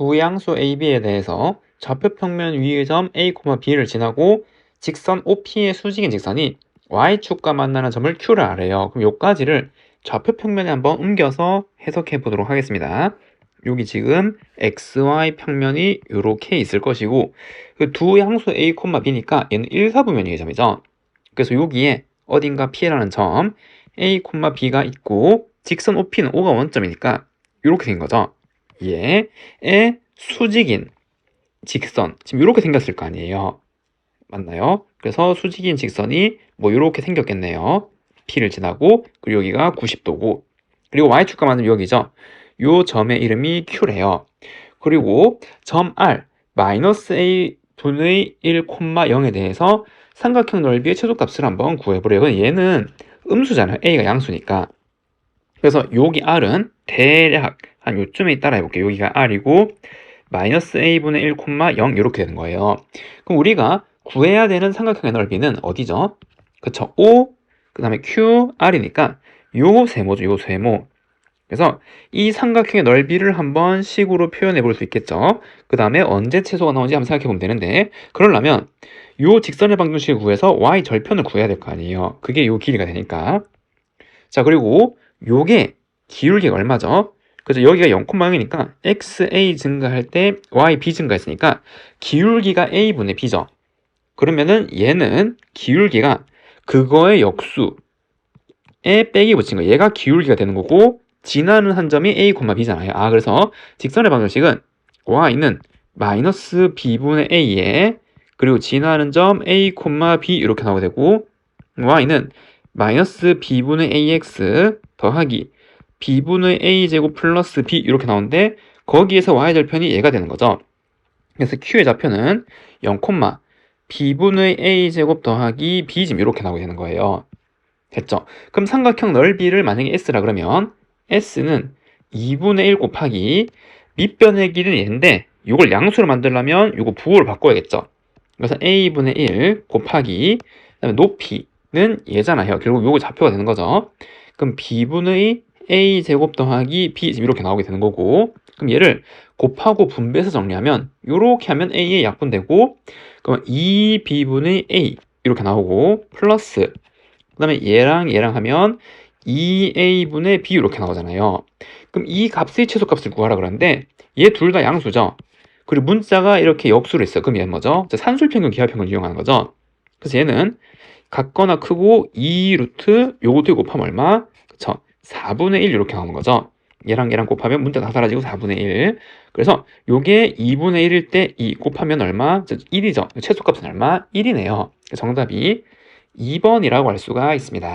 두 양수 AB에 대해서 좌표 평면 위의 점 A, B를 지나고 직선 OP의 수직인 직선이 Y축과 만나는 점을 Q를 아래요. 그럼 요까지를 좌표 평면에 한번 옮겨서 해석해 보도록 하겠습니다. 여기 지금 XY 평면이 이렇게 있을 것이고 그두 양수 A, B니까 얘는 1사분면의 점이죠. 그래서 여기에 어딘가 P라는 점 A, B가 있고 직선 OP는 O가 원점이니까 이렇게 생긴 거죠. 얘의 수직인 직선 지금 이렇게 생겼을 거 아니에요. 맞나요? 그래서 수직인 직선이 뭐 이렇게 생겼겠네요. P를 지나고 그리고 여기가 90도고 그리고 Y축과 만나면 여기죠. 요 점의 이름이 Q래요. 그리고 점 R 마이너스 A 분의 1, 0에 대해서 삼각형 넓이의 최소값을 한번 구해보래요. 얘는 음수잖아요. A가 양수니까. 그래서 여기 R은 대략 한 요쯤에 따라 해볼게요. 여기가 R이고 마이너스 A분의 1, 0 이렇게 되는 거예요. 그럼 우리가 구해야 되는 삼각형의 넓이는 어디죠? 그쵸? O, 그 다음에 Q, R이니까 요 세모죠. 요 세모. 그래서 이 삼각형의 넓이를 한번 식으로 표현해 볼 수 있겠죠. 그 다음에 언제 최소가 나오는지 한번 생각해 보면 되는데 그러려면 요 직선의 방정식을 구해서 y 절편을 구해야 될 거 아니에요. 그게 요 길이가 되니까. 자 그리고 요게 기울기가 얼마죠? 그래서 여기가 0,0이니까 xa 증가할 때 y b 증가했으니까 기울기가 a분의 b죠. 그러면은 얘는 기울기가 그거의 역수에 빼기 붙인 거. 얘가 기울기가 되는 거고 지나는 한 점이 a, b잖아요. 아 그래서 직선의 방정식은 y는 마이너스 b분의 a에 그리고 지나는 점 a, b 이렇게 나오게 되고 y는 마이너스 b분의 ax 더하기 b분의 a제곱 플러스 b 이렇게 나오는데 거기에서 y절편이 얘가 되는 거죠. 그래서 q의 좌표는 0, b분의 a제곱 더하기 b 지금 이렇게 나오게 되는 거예요. 됐죠? 그럼 삼각형 넓이를 만약에 s라 그러면 s는 2분의 1 곱하기 밑변의 길이는 얘인데 이걸 양수로 만들려면 이거 부호를 바꿔야겠죠. 그래서 a분의 1 곱하기 그다음에 높이는 얘잖아요. 결국 요거 좌표가 되는 거죠. 그럼 b분의 a 제곱 더하기 b 이렇게 나오게 되는 거고 그럼 얘를 곱하고 분배해서 정리하면 이렇게 하면 a의 약분되고 그럼 2b분의 a 이렇게 나오고 플러스 그 다음에 얘랑 얘랑 하면 2a분의 b 이렇게 나오잖아요. 그럼 이 값의 최소값을 구하라 그러는데 얘 둘 다 양수죠. 그리고 문자가 이렇게 역수로 있어. 그럼 얘는 뭐죠? 산술평균, 기하평균 이용하는 거죠. 그래서 얘는 같거나 크고 2 루트 요것도 곱하면 얼마? 그쵸? 4분의 1 이렇게 나오는 거죠. 얘랑 얘랑 곱하면 문자 다 사라지고 4분의 1. 그래서 요게 2분의 1일 때2 곱하면 얼마? 1이죠. 최소값은 얼마? 1이네요. 정답이 2번이라고 할 수가 있습니다.